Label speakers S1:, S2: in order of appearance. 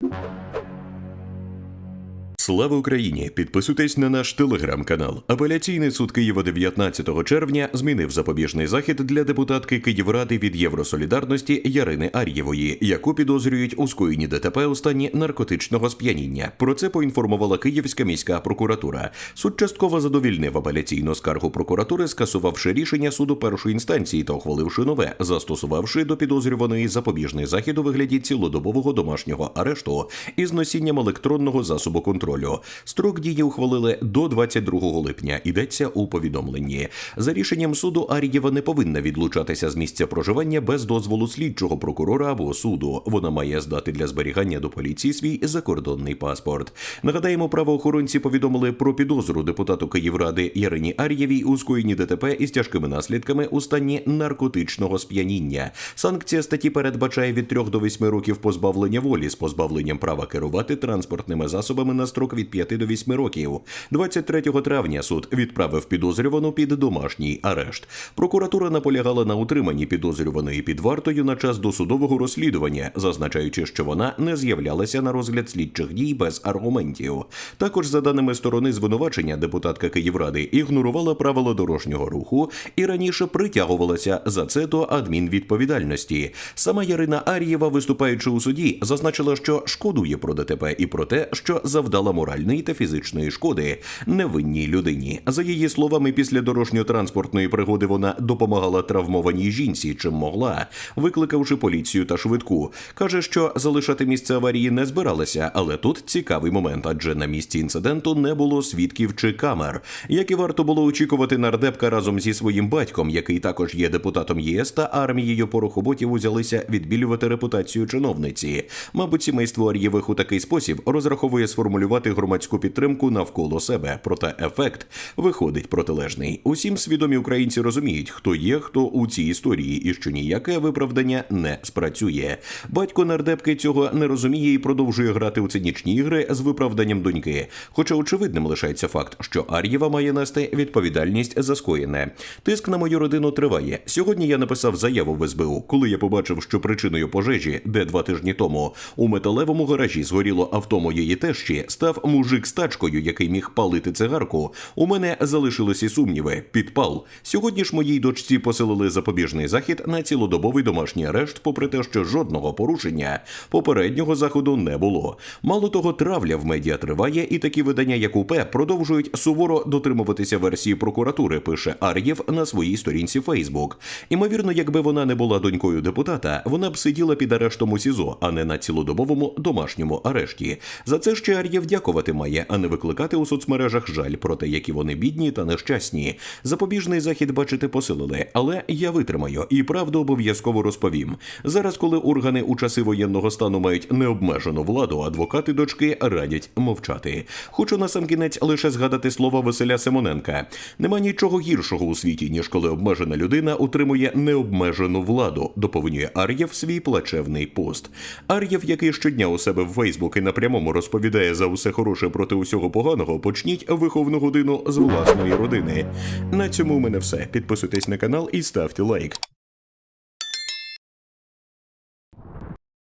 S1: you Слава Україні! Підписуйтесь на наш телеграм-канал. Апеляційний суд Києва 19 червня змінив запобіжний захід для депутатки Київради від Євросолідарності Ярини Ар'євої, яку підозрюють у скоєнні ДТП у стані наркотичного сп'яніння. Про це поінформувала Київська міська прокуратура. Суд частково задовільнив апеляційну скаргу прокуратури, скасувавши рішення суду першої інстанції та ухваливши нове, застосувавши до підозрюваної запобіжний захід у вигляді цілодобового домашнього арешту із носінням електронного засобу контролю. Строк дії ухвалили до 22 липня. Йдеться у повідомленні. За рішенням суду Ар'єва не повинна відлучатися з місця проживання без дозволу слідчого прокурора або суду. Вона має здати для зберігання до поліції свій закордонний паспорт. Нагадаємо, правоохоронці повідомили про підозру депутату Київради Ярині Ар'євій у скоєнні ДТП із тяжкими наслідками у стані наркотичного сп'яніння. Санкція статті передбачає від 3 до 8 років позбавлення волі з позбавленням права керувати транспортними засобами на строк від 5 до 8 років. 23 травня суд відправив підозрювану під домашній арешт. Прокуратура наполягала на утриманні підозрюваної під вартою на час досудового розслідування, зазначаючи, що вона не з'являлася на розгляд слідчих дій без аргументів. Також, за даними сторони звинувачення, депутатка Київради ігнорувала правила дорожнього руху і раніше притягувалася за це до адмінвідповідальності. Сама Ярина Ар'єва, виступаючи у суді, зазначила, що шкодує про ДТП і про те, що завдала моральної та фізичної шкоди невинній людині. За її словами, після дорожньо-транспортної пригоди вона допомагала травмованій жінці, чим могла, викликавши поліцію та швидку. каже, що залишати місце аварії не збиралася, але тут цікавий момент, адже на місці інциденту не було свідків чи камер. Як і варто було очікувати, нардепка разом зі своїм батьком, який також є депутатом ЄС та армією порохоботів, узялися відбілювати репутацію чиновниці. Мабуть, сімейство Ар'євих у такий спосіб розраховує сформулювати громадську підтримку навколо себе. Проте ефект виходить протилежний. Усім свідомі українці розуміють, хто є, хто у цій історії, і що ніяке виправдання не спрацює. Батько нардепки цього не розуміє і продовжує грати у цинічні ігри з виправданням доньки. Хоча очевидним лишається факт, що Ар'єва має нести відповідальність за скоєне. Тиск на мою родину триває. Сьогодні я написав заяву в СБУ, коли я побачив, що причиною пожежі, де два тижні тому у металевому гаражі згоріло авто моєї тещі, став мужик з тачкою, який міг палити цигарку. У мене залишилися сумніви. Підпал. Сьогодні ж моїй дочці поселили запобіжний захід на цілодобовий домашній арешт, попри те, що жодного порушення попереднього заходу не було. Мало того, травля в медіа триває, і такі видання, як УП, продовжують суворо дотримуватися версії прокуратури. Пише Ар'єв на своїй сторінці Фейсбук. Імовірно, якби вона не була донькою депутата, вона б сиділа під арештом у СІЗО, а не на цілодобовому домашньому арешті. За це ще Ар'єв дякувати має, а не викликати у соцмережах жаль про те, які вони бідні та нещасні. Запобіжний захід бачити посилили, але я витримаю і правду обов'язково розповім. Зараз, коли органи у часи воєнного стану мають необмежену владу, адвокати дочки радять мовчати. Хочу насамкінець лише згадати слова Василя Симоненка. Нема нічого гіршого у світі, ніж коли обмежена людина утримує необмежену владу, доповнює Ар'єв свій плачевний пост. Ар'єв, який щодня у себе в Фейсбук і на прямому розповідає за усе хороше проти усього поганого, почніть виховну годину з власної родини. На цьому у мене все. Підписуйтесь на канал і ставте лайк.